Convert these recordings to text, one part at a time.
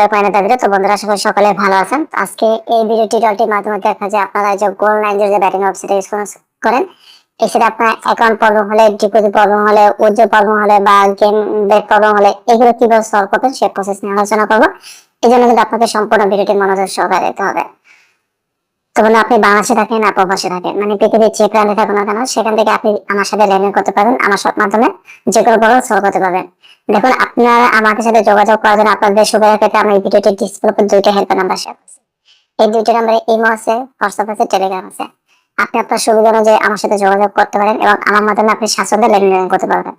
ব্যাপারে তো বন্ধুরা, আশা করি ভালো আছেন। আজকে এই ভিডিও মাধ্যমে দেখা যায় আপনারা যে গোল যে ব্যাটিং ইউজ করেন এছাড়া আপনার অ্যাকাউন্ট প্রবলেম হলে ডিপোজিট প্রবলেম হলে উজ্জ্বল প্রবলেম হলে বা গেম প্রবলেম হলে, এগুলো কীভাবে সলভ করবেন, সেই প্রসেস নিয়ে আলোচনা করব। এই জন্য কিন্তু আপনাকে সম্পূর্ণ ভিডিওটি মনোযোগ সহকারে দেখতে হবে। তো বলে আপনি বাংলাদেশে থাকেন আর প্রবাসে থাকেন। মানে পৃথিবীর যে প্রাণে থাকুন না কেন, সেখান থেকে আপনি আমার সাথে লেনদেন করতে পারবেন, আমার সব মাধ্যমে যে কোনো প্রবলেম সলভ করতে পারবেন। দেখুন, আপনারা আমাদের সাথে যোগাযোগ করার জন্য আপনাদের সুবিধা পেতে আমার এই ভিডিওটি ডিসপ্লে উপর দুইটা হেল্প নাম্বার শেয়ার করছি। এই দুইটা নাম্বারে ইমো আছে হোয়াটসঅ্যাপ আছে টেলিগ্রাম আছে। আপনি আপনার সুবিধা অনুযায়ী আমার সাথে যোগাযোগ করতে পারেন এবং আমার মাধ্যমে আপনি স্বাচ্ছন্দ্যে লেনদেন করতে পারবেন।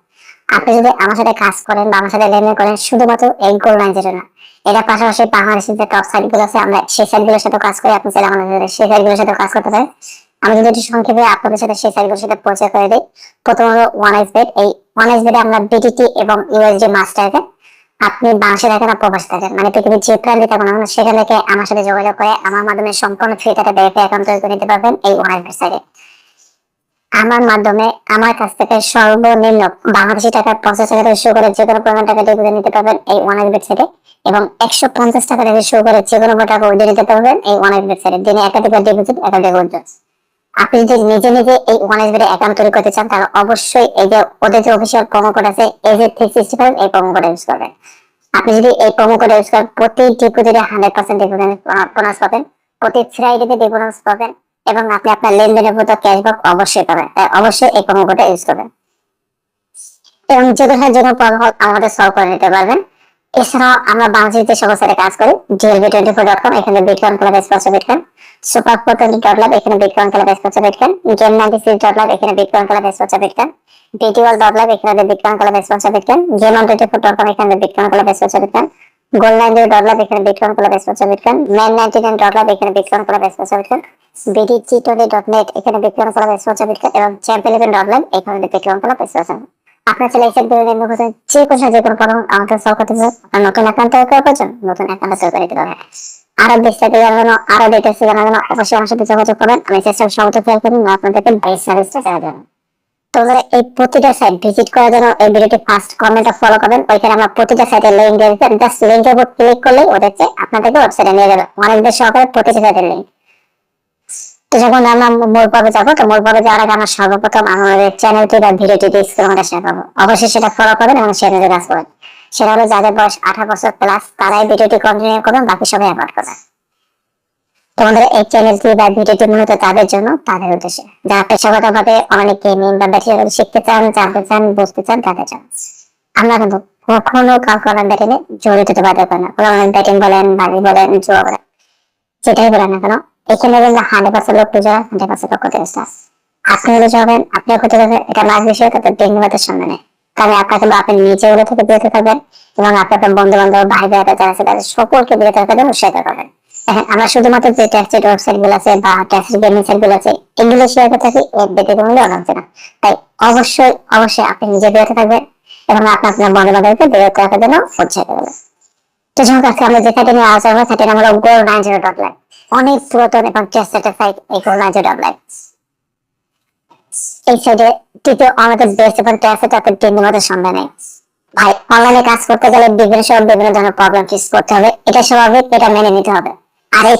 আপনি যদি আমার সাথে কাজ করেন বা আমার সাথে লেনদেন করেন, শুধুমাত্র এই গোল লাইনের জন্য এটা পাশাপাশি বাংলাদেশের যে টপ সাইটগুলো আছে, আমরা সেই সাইটগুলোর সাথে কাজ করি, আপনি চাইলে আমাদের সেই সাইটগুলোর সাথে কাজ করতে পারেন। আমি যদি একটু সংক্ষেপে আপনাদের সাথে সেই সাইটগুলোর সাথে পরিচয় করে দিই প্রথমত ওয়ান এস বেড এই ওয়ান এস বেডে আমরা বিটিটি এবং ইউএসডি মাস্টারকে আপনি বাংলাদেশে থাকেন না প্রবাসে থাকেন মানে পৃথিবীর যে প্রান্তে থাকুন না সেখান থেকে আমার সাথে যোগাযোগ করে আমার মাধ্যমে সম্পূর্ণ ফ্রি টাকা ভেরিফাই অ্যাকাউন্ট তৈরি করে নিতে পারবেন এই ওয়ান এস আমার মাধ্যমে আমার কাছ থেকে সর্বনিম্ন বাংলাদেশি টাকার পঞ্চাশ টাকা থেকে শুরু করে যে কোনো পরিমাণ টাকা ডিপোজিট নিতে পারবেন এই ওয়ান বেড থেকে এবং একশো পঞ্চাশ টাকা থেকে শুরু করে যে কোনো টাকা উঠে নিতে পারবেন এই ওয়ান বেড থেকে দিনে একাধিক ডিপোজিট একাধিক উইথড্র আপনি যদি নিজে নিজে এই ওয়ান এস বেডে অ্যাকাউন্ট তৈরি করতে চান, তাহলে অবশ্যই এই যে ওদের যে অফিসিয়াল প্রোমো কোড আছে এই যে থ্রি সিক্সটি ফাইভ এই প্রোমো কোড ইউজ করবেন। আপনি যদি এই প্রোমো কোড ইউজ করেন, প্রতি ডিপোজিটে হান্ড্রেড পার্সেন্ট ডিপোজিট বোনাস পাবেন, প্রতি ফ্রাইডেতে বোনাস পাবেন, এবং আপনি আপনার লেনদেনের মতো ক্যাশব্যাক অবশ্যই পাবেন অবশ্যই এই প্রোমো কোডটা ইউজ করবেন। এবং যে কোনো যে কোনো প্রবলেম আমাদের সলভ করে নিতে পারবেন। এছাড়াও আমরা বাংলাদেশের যে সকল সাইটে কাজ করি GLB twenty four dot com এখানে bitcoin club sponsor bitcoin super four dot love এখানে bitcoin club sponsor bitcoin game ninety six dot লাভ এখানে বিটকয়েন ক্লাব স্পন্সর বিটকয়েন বিটিওয়াল ডট লাভ এখানে bitcoin club sponsor bitcoin game on twenty four dot com এখানে bitcoin club sponsor bitcoin goal nine zero dot love এখানে bitcoin club sponsor bitcoin man ninety nine dot love এখানে bitcoin club sponsor bitcoin BDG twenty dot net এখানে bitcoin club sponsor bitcoin এবং champion dot লাভ এখানে bitcoin club sponsor আপনার ছেলে এসে নির্ণয় করছেন যে কোনো যে কোনো প্রবলেম আমাদের সলভ করতে চান আপনার নতুন অ্যাকাউন্ট তৈরি করার প্রয়োজন নতুন অ্যাকাউন্ট তৈরি করে দিতে পারবেন। আরও বিস্তারিত জানার জন্য, আরও ডিটেলস জানার জন্য অবশ্যই আমার সাথে যোগাযোগ করবেন। আমি চেষ্টা সর্বোচ্চ ফেয়ার করি আপনাদেরকে বেস্ট সার্ভিসটা দেওয়ার জন্য। তোমরা এই প্রতিটা সাইট ভিজিট করার জন্য এই ভিডিওটি ফার্স্ট কমেন্টে ফলো করবেন। ওইখানে আমরা প্রতিটা সাইটের লিংক দিয়ে জাস্ট লিংকের উপর ক্লিক করলেই ওদেরকে আপনাদেরকে ওয়েবসাইটে নিয়ে যাবে। অনেকদের সহকারে প্রতিটা সাইটের লিংক যখন আমরা পর্বে যাব, তো পর্বে যাওয়ার আগে আমরা সর্বপ্রথম আমাদের চ্যানেলটি বা শেয়ার করব। অবশ্যই সেটা ফলো করবেন এবং চ্যানেলে কাজ করবেন সেটা হলো যাদের বয়স আঠারো বছর প্লাস তারাই ভিডিওটি কন্টিনিউ করবেন, বাকি সবাই অ্যাভয়েড করবেন। তোমাদের এই চ্যানেলটি বা ভিডিওটি মূলত তাদের জন্য, তাদের উদ্দেশ্যে। যারা অনেক গেমিং বা ব্যাটারি শিখতে চান, জানতে চান, বুঝতে চান, তাদের জন্য। আমরা কিন্তু কখনো কাউকে অনলাইন ব্যাটিংয়ে জড়িত হতে বাধ্য না। অনলাইন ব্যাটিং বলেন বলেন, জুয়া বলেন, যেটাই বলেন না কেন এখানে কিন্তু হান্ড্রেড পার্সেন্ট লোক পূজা, হান্ড্রেড পার্সেন্ট লোক করতে আপনি হলে যাবেন আপনি করতে পারবেন এটা লাস্ট বিষয় তাদের ডেঙ্গুবাদের সামনে নেই। কারণ আপনাকে আপনি নিজে ওগুলো থেকে বিরত থাকবেন এবং আপনি আপনার বন্ধু বান্ধব ভাই ভাইরা যারা আছে তাদের সকলকে বিরত থাকার জন্য উৎসাহিত করবেন। আমরা শুধুমাত্র যে ট্যাক্সেড ওয়েবসাইটগুলো আছে বা ট্যাক্সেড গেমিং সাইটগুলো আছে, এগুলো শেয়ার করে থাকি, এর অনেক না। তাই অবশ্যই অবশ্যই আপনি নিজে বিরত থাকবেন এবং আপনি আপনার বন্ধু বান্ধবকে বিরত রাখার জন্য উৎসাহিত করবেন। আমাদের এটা স্বাভাবিক, এটা মেনে নিতে হবে। আর এই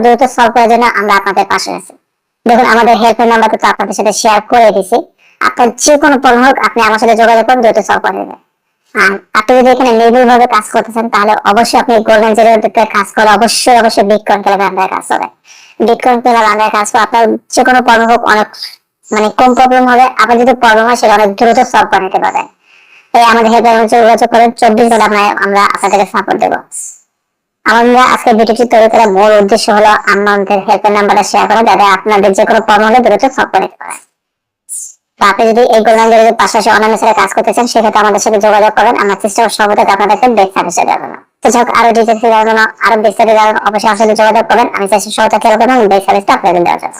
দ্রুত সলভ করার জন্য আমরা আপনাদের পাশে আছি। দেখুন, আমাদের হেল্পলাইন নাম্বার আপনাদের সাথে শেয়ার করে দিছি। আপনার যে কোনো প্রবলেম হোক, আপনি আমার সাথে যোগাযোগ করুন, দ্রুত সলভ করে দেবেন। আপনি যদি এখানে নির্ভুল ভাবে কাজ করতেছেন, তাহলে অবশ্যই আপনি গোল্ডেন জিরো কাজ করে অবশ্যই অবশ্যই বিটকয়েন কাজ বিটকয়েন কাজ করে আপনার যে কোনো হোক, অনেক মানে কম প্রবলেম হবে। যদি প্রবলেম হয়, সেটা অনেক দ্রুত সলভ করে নিতে আমাদের যোগাযোগ করেন। চব্বিশ ঘণ্টা আমরা আমরা আপনাদেরকে সাপোর্ট দেবো। আমরা আজকে ভিডিওটি তৈরি করার মূল উদ্দেশ্য হলো আমাদের হেল্পলাইন নাম্বারটা শেয়ার করা, যাতে আপনাদের যে কোনো হলে দ্রুত সলভ করে নিতে পারেন। আপনি যদি এই গোল্ডেন জেলের পাশাপাশি অন্যান্য ছেলে কাজ করতে চান, সেক্ষেত্রে আমাদের সাথে যোগাযোগ করেন আমরা চেষ্টা সর্বদা আপনাদেরকে বেস্ট সার্ভিসে দেবো তো যাই হোক, আরও ডিটেলস জানার জন্য, আরও বিস্তারিত অবশ্যই আসলে যোগাযোগ করবেন। আমি চেষ্টা সহজে খেয়াল করবেন বেস্ট সার্ভিসটা আপনাদের দেওয়ার জন্য।